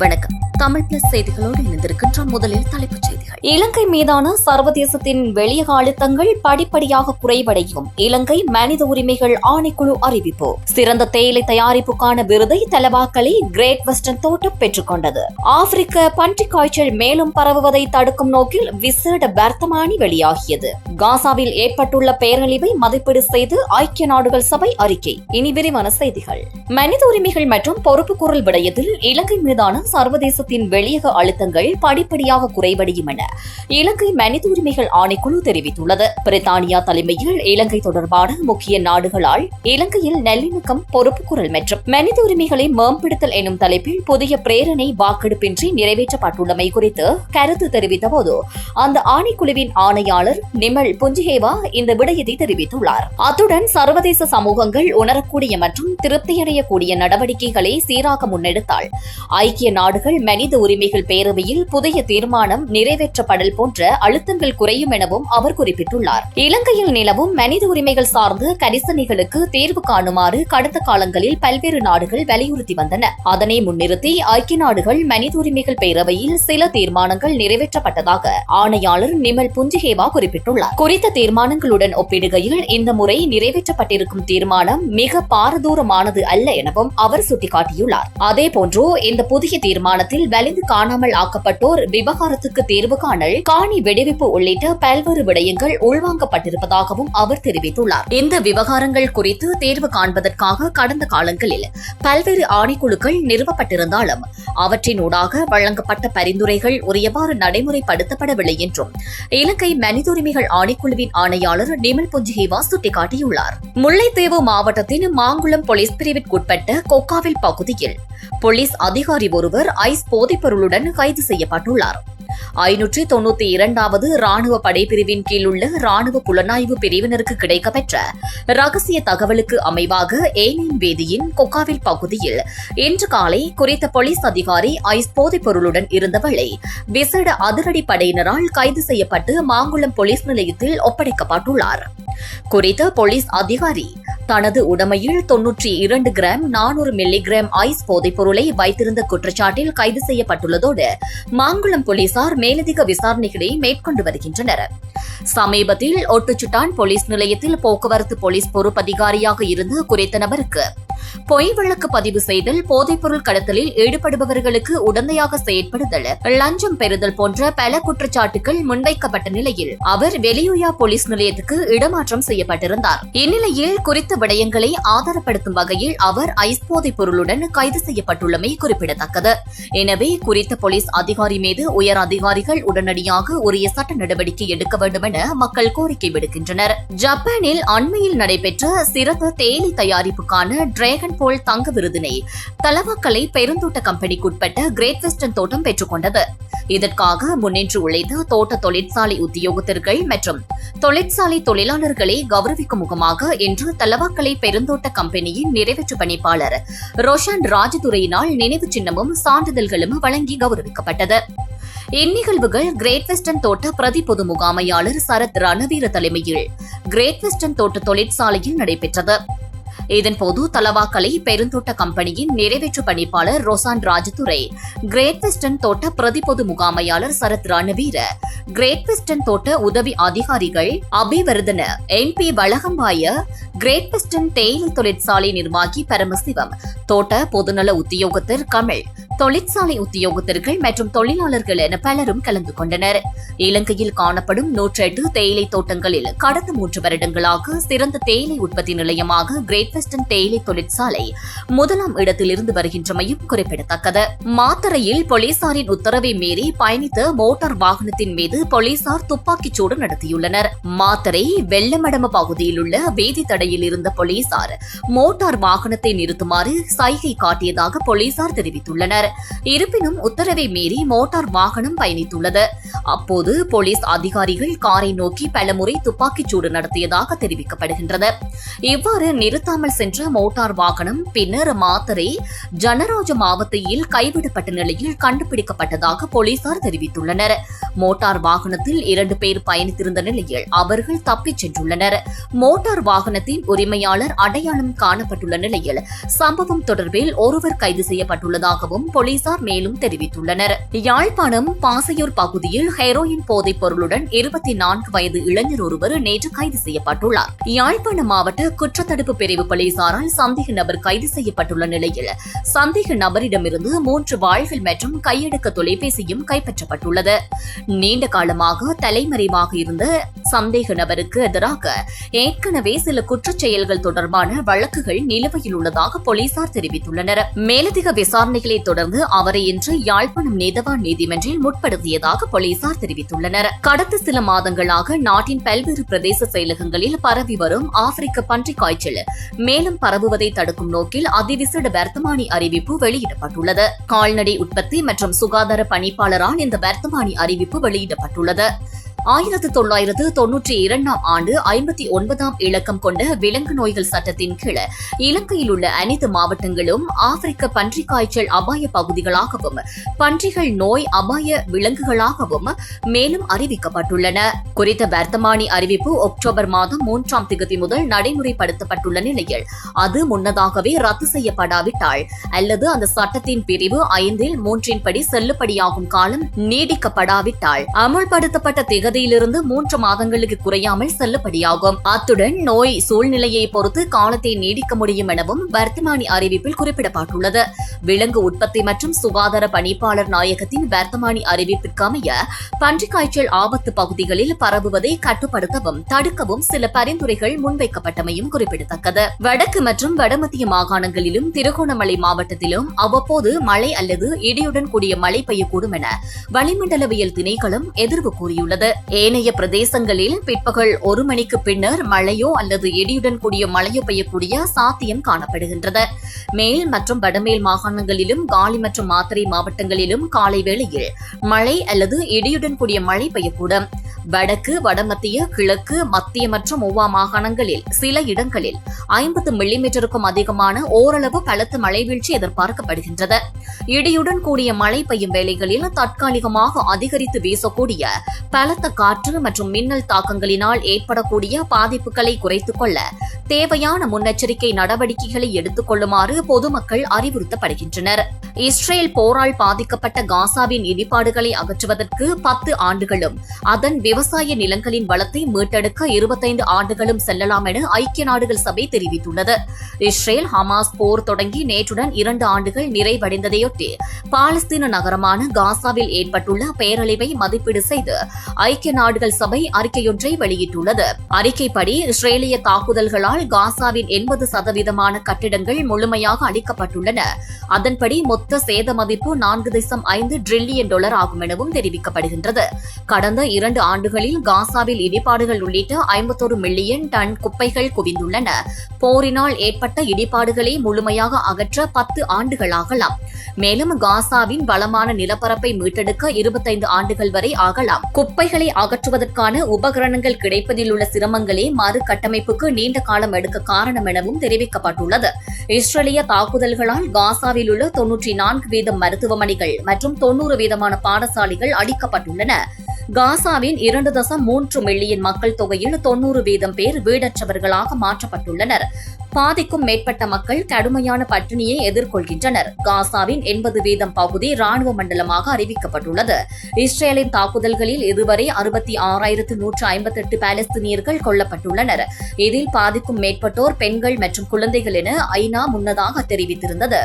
வணக்கம். தமிழ் பிளஸ் செய்திகளோடு இணைந்திருக்கின்ற முதலில் தலைப்புச் செய்தி. இலங்கை மீதான சர்வதேசத்தின் வெளிய அழுத்தங்கள் படிப்படியாக குறைவடையும். இலங்கை மனித உரிமைகள் ஆணைக்குழு அறிவிப்பு. சிறந்த தேயிலை தயாரிப்புக்கான விருதை தலவாக்கலை கிரேட் வெஸ்டர்ன் தோட்டம் பெற்றுக்கொண்டது ஆப்பிரிக்க பன்றிக் காய்ச்சல் மேலும் பரவுவதை தடுக்கும் நோக்கில் விசேட வர்த்தமானி வெளியாகியது. காசாவில் ஏற்பட்டுள்ள பேரழிவை மதிப்பீடு செய்து ஐக்கிய நாடுகள் சபை அறிக்கை. இனி விரிவான செய்திகள். மனித உரிமைகள் மற்றும் பொறுப்பு குரல் விடயத்தில் இலங்கை மீதான சர்வதேசத்தின் வெளியக அழுத்தங்கள் படிப்படியாக குறைவடையும் என இலங்கை மனித உரிமைகள் ஆணைக்குழு தெரிவித்துள்ளது. பிரித்தானியா தலைமையில் இலங்கை தொடர்பான முக்கிய நாடுகளால் இலங்கையில் நல்லிணக்கம் பொறுப்புக்குரல் மற்றும் மனித உரிமைகளை மேம்படுத்தல் எனும் தலைப்பில் புதிய பிரேரணை வாக்கெடுப்பின்றி நிறைவேற்றப்பட்டுள்ளமை குறித்து கருத்து தெரிவித்தபோது அந்த ஆணைக்குழுவின் ஆணையாளர் நிமல் புஞ்சிஹேவா இந்த விடயத்தை தெரிவித்துள்ளார். அத்துடன் சர்வதேச சமூகங்கள் உணரக்கூடிய மற்றும் திருப்தியடையக்கூடிய நடவடிக்கைகளை சீராக முன்னெடுத்தால் ஐக்கிய நாடுகள் மனித உரிமைகள் பேரவையில் புதிய தீர்மானம் நிறைவேற்ற நிறைவேற்றப்படல் போன்ற அழுத்தங்கள் குறையும் எனவும் அவர் குறிப்பிட்டுள்ளார். இலங்கையில் நிலவும் மனித உரிமைகள் சார்ந்த கரிசனைகளுக்கு தேர்வு காணுமாறு கடந்த காலங்களில் பல்வேறு நாடுகள் வலியுறுத்தி வந்தன. அதனை முன்னிறுத்தி ஐக்கிய நாடுகள் மனித உரிமைகள் பேரவையில் சில தீர்மானங்கள் நிறைவேற்றப்பட்டதாக ஆணையாளர் நிமல் புஞ்சிஹேவா குறிப்பிட்டுள்ளார். குறித்த தீர்மானங்களுடன் ஒப்பிடுகையில் இந்த முறை நிறைவேற்றப்பட்டிருக்கும் தீர்மானம் மிக பாரதூரமானது அல்ல எனவும் அவர் சுட்டிக்காட்டியுள்ளார். அதேபோன்று இந்த புதிய தீர்மானத்தில் வலிந்து காணாமல் ஆக்கப்பட்டோர் விவகாரத்துக்கு தீர்வு காணல் காணி வெடிவிப்பு உள்ளிட்ட பல்வேறு விடயங்கள் உள்வாங்கப்பட்டிருப்பதாகவும் அவர் தெரிவித்துள்ளார். இந்த விவகாரங்கள் குறித்து தீர்வு காண்பதற்காக கடந்த காலங்களில் பல்வேறு ஆணைக்குழுக்கள் நிறுவப்பட்டிருந்தாலும் அவற்றினூடாக வழங்கப்பட்ட பரிந்துரைகள் உரியவாறு நடைமுறைப்படுத்தப்படவில்லை என்றும் இலங்கை மனித உரிமைகள் ஆணைக்குழுவின் ஆணையாளர் நிமல் புஞ்சிஹேவா சுட்டிக்காட்டியுள்ளார். முல்லைத்தீவு மாவட்டத்தின் மாங்குளம் போலீஸ் பிரிவிற்குட்பட்ட கொக்காவில் பகுதியில் போலீஸ் அதிகாரி ஒருவர் ஐஸ் போதைப்பொருளுடன் கைது செய்யப்பட்டுள்ளார். ஐநூற்றி தொண்ணூத்தி இரண்டாவது ராணுவ படைப்பிரிவின் கீழ் உள்ள ராணுவ புலனாய்வு பிரிவினருக்கு கிடைக்கப்பெற்ற ரகசிய தகவலுக்கு அமைவாக ஏனியன் வேதியின் கொக்காவில் பகுதியில் இன்று காலை குறித்த போலீஸ் அதிகாரி ஐஸ் போதைப் பொருளுடன் இருந்தவளை விசேட அதிரடி படையினரால் கைது செய்யப்பட்டு மாங்குளம் போலீஸ் நிலையத்தில் ஒப்படைக்கப்பட்டுள்ளார். குறித்த போலீஸ் அதிகாரி தனது உடமையில் தொன்னூற்றி இரண்டு கிராம் நானூறு மில்லிகிராம் ஐஸ் போதைப் பொருளை வைத்திருந்த குற்றச்சாட்டில் கைது செய்யப்பட்டுள்ளதோடு மாங்குளம் போலீசார் மேலதிக விசாரணைகளை மேற்கொண்டு வருகின்றனர். சமீபத்தில் ஒட்டுச்சுட்டான் போலீஸ் நிலையத்தில் போக்குவரத்து போலீஸ் பொறுப்பதிகாரியாக இருந்த குறித்த நபருக்கு. பொய் வழக்கு பதிவு செய்தல் போதைப்பொருள் கடத்தலில் ஈடுபடுபவர்களுக்கு உடந்தையாக செயற்படுதல் லஞ்சம் பெறுதல் போன்ற பல குற்றச்சாட்டுகள் முன்வைக்கப்பட்ட நிலையில் அவர் வெளியுயா போலீஸ் நிலையத்துக்கு இடமாற்றம் செய்யப்பட்டிருந்தார். இந்நிலையில் குறித்த விடயங்களை ஆதாரப்படுத்தும் வகையில் அவர் ஐஸ் போதைப் பொருளுடன் கைது செய்யப்பட்டுள்ளமை குறிப்பிடத்தக்கது. எனவே குறித்த போலீஸ் அதிகாரி மீது உயர் அதிகாரிகள் உடனடியாக உரிய சட்ட நடவடிக்கை எடுக்க வேண்டும் என மக்கள் கோரிக்கை விடுக்கின்றனர். ஜப்பானில் அண்மையில் நடைபெற்ற சிறப்பு தேயிலை தயாரிப்புக்கான டிராகன் போல் தங்க விருதினை தலவாக்கலை பெருந்தோட்ட கம்பெனிக்குட்பட்ட கிரேட் வெஸ்டர்ன் தோட்டம் பெற்றுக்கொண்டது. இதற்காக முன்னின்று உழைத்த தோட்ட தொழிற்சாலை உத்தியோகத்தர்கள் மற்றும் தொழிற்சாலை தொழிலாளர்களை கௌரவிக்கும் முகமாக இன்று தலவாக்கலை பெருந்தோட்ட கம்பெனியின் நிறைவேற்று பணிப்பாளர் ரோஷன் ராஜதுரையினால் நினைவு சின்னமும் சான்றிதழ்களும் வழங்கி கௌரவிக்கப்பட்டது. இந்நிகழ்வுகள் கிரேட் வெஸ்டர்ன் தோட்ட பிரதி பொது முகாமையாளர் சரத் ரணவீர தலைமையில் கிரேட் வெஸ்டர்ன் தோட்ட தொழிற்சாலையில் நடைபெற்றது. இதன்போது தலவாக்கலை பெருந்தோட்ட கம்பெனியின் நிறைவேற்று பணிப்பாளர் ரோசான் ராஜதுரை கிரேட் வெஸ்டர்ன் தோட்ட பிரதி பொது முகாமையாளர் சரத் ரணவீர கிரேட் வெஸ்டர்ன் தோட்ட உதவி அதிகாரிகள் Abhivardhana N P Walakambaya great western தேயிலை தொழிற்சாலை நிர்வாகி பரமசிவம் தோட்ட பொதுநல உத்தியோகத்தர் கமல் தொழிற்சாலை உத்தியோகத்தர்கள் மற்றும் தொழிலாளர்கள் என பலரும் கலந்து கொண்டனர். இலங்கையில் காணப்படும் நூற்றி எட்டு தேயிலை தோட்டங்களில் கடந்த மூன்று வருடங்களாக சிறந்த தேயிலை உற்பத்தி நிலையமாக கிரேட் வெஸ்டர்ன் தேயிலை தொழிற்சாலை முதலாம் இடத்தில் இருந்து வருகின்றமையும் குறிப்பிடத்தக்கது. மாத்தரையில் போலீசாரின் உத்தரவை மீறி பயணித்த மோட்டார் வாகனத்தின் மீது போலீசார் துப்பாக்கிச் சூடு நடத்தியுள்ளனர். மாத்தரை வெள்ளமடம பகுதியில் உள்ள வேதி தடையில் இருந்த போலீசார் மோட்டார் வாகனத்தை நிறுத்துமாறு சைகை காட்டியதாக போலீசார் தெரிவித்துள்ளனர். இருப்பினும் உத்தரவை மீறி மோட்டார் வாகனம் பயணித்துள்ளது. அப்போது போலீஸ் அதிகாரிகள் காரை நோக்கி பலமுறை துப்பாக்கிச் சூடு நடத்தியதாக தெரிவிக்கப்படுகின்றது. இவ்வாறு நிறுத்தாமல் சென்ற மோட்டார் வாகனம் பின்னர் மாத்தரை ஜனராஜ மாவட்டத்தில் கைவிடப்பட்ட நிலையில் கண்டுபிடிக்கப்பட்டதாக போலீசார் தெரிவித்துள்ளனர். மோட்டார் வாகனத்தில் இரண்டு பேர் பயணித்திருந்த நிலையில் அவர்கள் தப்பிச் சென்றுள்ளனர். மோட்டார் வாகனத்தின் உரிமையாளர் அடையாளம் காணப்பட்டுள்ள நிலையில் சம்பவம் தொடர்பில் ஒருவர் கைது செய்யப்பட்டுள்ளதாகவும் போலீசார் மேலும் தெரிவித்துள்ளனர். யாழ்ப்பாணம் பாசையூர் பகுதியில் ஹெரோயின் போதைப் பொருளுடன் இருபத்தி நான்கு வயது இளைஞர் ஒருவர் நேற்று கைது செய்யப்பட்டுள்ளார். யாழ்ப்பாணம் மாவட்ட குற்றத்தடுப்பு பிரிவு போலீசாரால் சந்தேக நபர் கைது செய்யப்பட்டுள்ள நிலையில் சந்தேக நபரிடமிருந்து மூன்று வாள்கள் மற்றும் கையடக்க தொலைபேசியும் கைப்பற்றப்பட்டுள்ளது. நீண்ட காலமாக தலைமறைவாக இருந்த சந்தேக நபருக்கு எதிராக ஏற்கனவே சில குற்றச்செயல்கள் தொடர்பான வழக்குகள் நிலுவையில் உள்ளதாக போலீசார் தெரிவித்துள்ளனர். மேலதிக விசாரணைகளை தொடர்ந்து அவரை இன்று யாழ்ப்பாணம் நீதவான் நீதிமன்றில் முற்படுத்தியதாக போலீசார் தெரிவித்துள்ளனர். கடந்த சில மாதங்களாக நாட்டின் பல்வேறு பிரதேச செயலகங்களில் பரவி வரும் ஆப்பிரிக்க பன்றிக் காய்ச்சல் மேலும் பரவுவதை தடுக்கும் நோக்கில் அதிவிசேட வர்த்தமானி அறிவிப்பு வெளியிடப்பட்டுள்ளது. கால்நடை உற்பத்தி மற்றும் சுகாதார பணிப்பாளரால் இந்த வர்த்தமானி அறிவிப்பு வெளியிடப்பட்டுள்ளது. ஆயிரத்து தொள்ளாயிரத்து தொன்னூற்றி இரண்டாம் ஆண்டு ஐம்பத்தி ஒன்பதாம் இலக்கம் கொண்ட விலங்கு நோய்கள் சட்டத்தின் கீழ் இலங்கையில் உள்ள அனைத்து மாவட்டங்களும் ஆப்பிரிக்க பன்றி காய்ச்சல் அபாய பகுதிகளாகவும் பன்றிகள் நோய் அபாய விலங்குகளாகவும் மேலும் அறிவிக்கப்பட்டுள்ளன. குறித்த வர்த்தமானி அறிவிப்பு அக்டோபர் மாதம் மூன்றாம் திகதி முதல் நடைமுறைப்படுத்தப்பட்டுள்ள நிலையில் அது முன்னதாகவே ரத்து செய்யப்படாவிட்டால் அல்லது அந்த சட்டத்தின் பிரிவு ஐந்தில் மூன்றின்படி செல்லுபடியாகும் காலம் நீடிக்கப்படாவிட்டால் அமுல்படுத்தப்பட்ட திகதியிலிருந்து மூன்று மாதங்களுக்கு குறையாமல் செல்லுபடியாகும். அத்துடன் நோய் சூழ்நிலையை பொறுத்து காலத்தை நீடிக்க முடியும் எனவும் வர்த்தமானி அறிவிப்பில் குறிப்பிடப்பட்டுள்ளது. விலங்கு உற்பத்தி மற்றும் சுகாதார பணிப்பாளர் நாயகத்தின் வர்த்தமானி அறிவிப்பிற்கு அமைய பன்றிக் காய்ச்சல் ஆபத்து பகுதிகளில் பரவுவதை கட்டுப்படுத்தவும் தடுக்கவும் சில பரிந்துரைகள் முன்வைக்கப்பட்டமையும் குறிப்பிடத்தக்கது. வடக்கு மற்றும் வடமத்திய மாகாணங்களிலும் திருகோணமலை மாவட்டத்திலும் அவ்வப்போது மழை அல்லது இடியுடன் கூடிய மழை பெய்யக்கூடும் என வளிமண்டலவியல் திணைக்களம் எதிர்வு கூறியுள்ளது. ஏனைய பிரதேசங்களில் பிற்பகல் ஒரு மணிக்கு பின்னர் மழையோ அல்லது இடியுடன் கூடிய மழையோ பெய்யக்கூடிய சாத்தியம் காணப்படுகின்றது. மேல் மற்றும் வடமேல் மாகாணங்களிலும் காலி மற்றும் மாத்தறை மாவட்டங்களிலும் காலை வேளையில் மழை அல்லது இடியுடன் கூடிய மழை பெய்யக்கூடும். வடக்கு வடமத்திய கிழக்கு மத்திய மற்றும் ஒவ்வா மாகாணங்களில் சில இடங்களில் ஐம்பது மில்லிமீட்டருக்கும் அதிகமான ஓரளவு பலத்த மழை வீழ்ச்சி எதிர்பார்க்கப்படுகின்றது. இடியுடன் கூடிய மழை பெய்யும் வேளைகளில் தற்காலிகமாக அதிகரித்து வீசக்கூடிய பலத்த காற்று மற்றும் மின்னல் தாக்கங்களினால் ஏற்படக்கூடிய பாதிப்புகளை குறைத்துக் கொள்ள தேவையான முன்னெச்சரிக்கை நடவடிக்கைகளை எடுத்துக் கொள்ளுமாறு பொதுமக்கள் அறிவுறுத்தப்படுகின்றனர். இஸ்ரேல் போரால் பாதிக்கப்பட்ட காசாவின் இடிபாடுகளை அகற்றுவதற்கு பத்து ஆண்டுகளும் அதன் விவசாய நிலங்களின் வளத்தை மீட்டெடுக்க இருபத்தைந்து ஆண்டுகளும் செல்லலாம் என ஐக்கிய நாடுகள் சபை தெரிவித்துள்ளது. இஸ்ரேல் ஹமாஸ் போர் தொடங்கி நேற்றுடன் இரண்டு ஆண்டுகள் நிறைவடைந்ததையொட்டி பாலஸ்தீன நகரமான காசாவில் ஏற்பட்டுள்ள பேரழிவை மதிப்பீடு செய்து ஐக்கிய நாடுகள் சபை அறிக்கையொன்றை வெளியிட்டுள்ளது. அறிக்கைப்படி இஸ்ரேலிய தாக்குதல்களால் காசாவின் எண்பது சதவீதமான கட்டிடங்கள் முழுமையாக அளிக்கப்பட்டுள்ளன அதன்படி மொத்த சேத மதிப்பு நான்கு தசம் ஐந்து டிரில்லியன் டாலர் ஆகும் எனவும் தெரிவிக்கப்படுகின்றது. கடந்த இரண்டு ஆண்டு ஆண்டுகளில் காசாவில் இடிபாடுகள் உள்ளிட்ட ஐம்பத்தோரு மில்லியன் டன் குப்பைகள் குவிந்துள்ளன. போரினால் ஏற்பட்ட இடிபாடுகளை முழுமையாக அகற்ற பத்து ஆண்டுகளாகலாம். மேலும் காசாவின் வளமான நிலப்பரப்பை மீட்டெடுக்க இருபத்தைந்து ஆண்டுகள் வரை ஆகலாம். குப்பைகளை அகற்றுவதற்கான உபகரணங்கள் கிடைப்பதில் உள்ள சிரமங்களே மறு கட்டமைப்புக்கு நீண்ட காலம் எடுக்க காரணம் எனவும் தெரிவிக்கப்பட்டுள்ளது. இஸ்ரேலிய தாக்குதல்களால் காசாவில் உள்ள தொன்னூற்றி நான்கு வீதம் மருத்துவமனைகள் மற்றும் தொன்னூறு வீதமான பாடசாலைகள் அடிக்கப்பட்டுள்ளன. காசாவின் இரண்டு தசம் மூன்று மில்லியன் மக்கள் தொகையில் தொன்னூறு வீதம் பேர் வீடற்றவர்களாக மாற்றப்பட்டுள்ளனர். பாதிக்கும் மேற்பட்ட மக்கள் கடுமையான பட்டினியை எதிர்கொள்கின்றனர். காசாவின் எண்பது வீதம் பகுதி ராணுவ மண்டலமாக அறிவிக்கப்பட்டுள்ளது. இஸ்ரேலின் தாக்குதல்களில் இதுவரை அறுபத்தி ஆறாயிரத்து நூற்று ஐம்பத்தெட்டு பாலஸ்தீனியர்கள் கொல்லப்பட்டுள்ளனர். இதில் பாதிக்கும் மேற்பட்டோர் பெண்கள் மற்றும் குழந்தைகள் என ஐநா முன்னதாக தெரிவித்திருந்தது.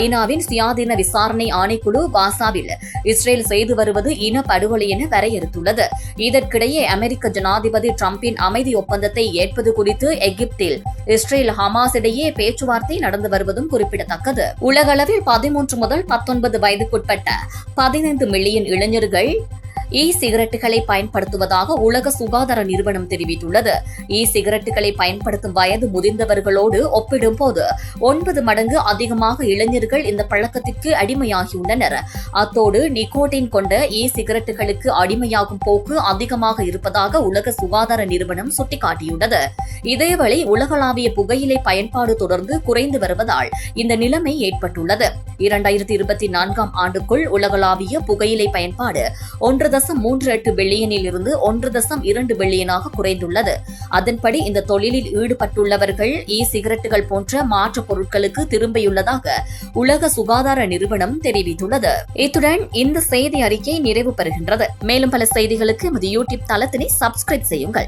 ஐநாவின் சுயாதீன விசாரணை ஆணைக்குழு காசாவில் இஸ்ரேல் செய்து வருவது இன படுகொலை என வரையறுத்துள்ளது. இதற்கிடையே அமெரிக்க ஜனாதிபதி டிரம்பின் அமைதி ஒப்பந்தத்தை ஏற்பது குறித்து எகிப்தில் இஸ்ரேல் ஹமாஸ் இடையே பேச்சுவார்த்தை நடந்து வருவதும் குறிப்பிடத்தக்கது. உலகளவில் பதிமூன்று முதல் பத்தொன்பது வயதுக்குட்பட்ட பதினைந்து மில்லியன் இளைஞர்கள் இ சிகரெட்டுகளை பயன்படுத்துவதாக உலக சுகாதார நிறுவனம் தெரிவித்துள்ளது. இ சிகரெட்டுகளை பயன்படுத்தும் வயது முதிர்ந்தவர்களோடு ஒப்பிடும்போது ஒன்பது மடங்கு அதிகமாக இளைஞர்கள் இந்த பழக்கத்திற்கு அடிமையாகியுள்ளனர். அத்தோடு நிக்கோட்டின் கொண்ட இ சிகரெட்டுகளுக்கு அடிமையாகும் போக்கு அதிகமாக இருப்பதாக உலக சுகாதார நிறுவனம் சுட்டிக்காட்டியுள்ளது. இதேவேளை உலகளாவிய புகையிலை பயன்பாடு தொடர்ந்து குறைந்து வருவதால் இந்த நிலைமை ஏற்பட்டுள்ளது. இரண்டாயிரத்தி இருபத்தி நான்காம் ஆண்டுக்குள் உலகளாவிய புகையிலை பயன்பாடு ஒன்று தசம் மூன்று எட்டு பில்லியனில் இருந்து ஒன்று தசம் இரண்டு பில்லியனாக குறைந்துள்ளது. அதன்படி இந்த தொழிலில் ஈடுபட்டுள்ளவர்கள் இ சிகரெட்டுகள் போன்ற மாற்றுப் பொருட்களுக்கு திரும்பியுள்ளதாக உலக சுகாதார நிறுவனம் தெரிவித்துள்ளது. இத்துடன் இந்த செய்தி அறிக்கை நிறைவு பெறுகின்றது. மேலும் பல செய்திகளுக்கு எமது யூடியூப் தளத்தினை சப்ஸ்கிரைப் செய்யுங்கள்.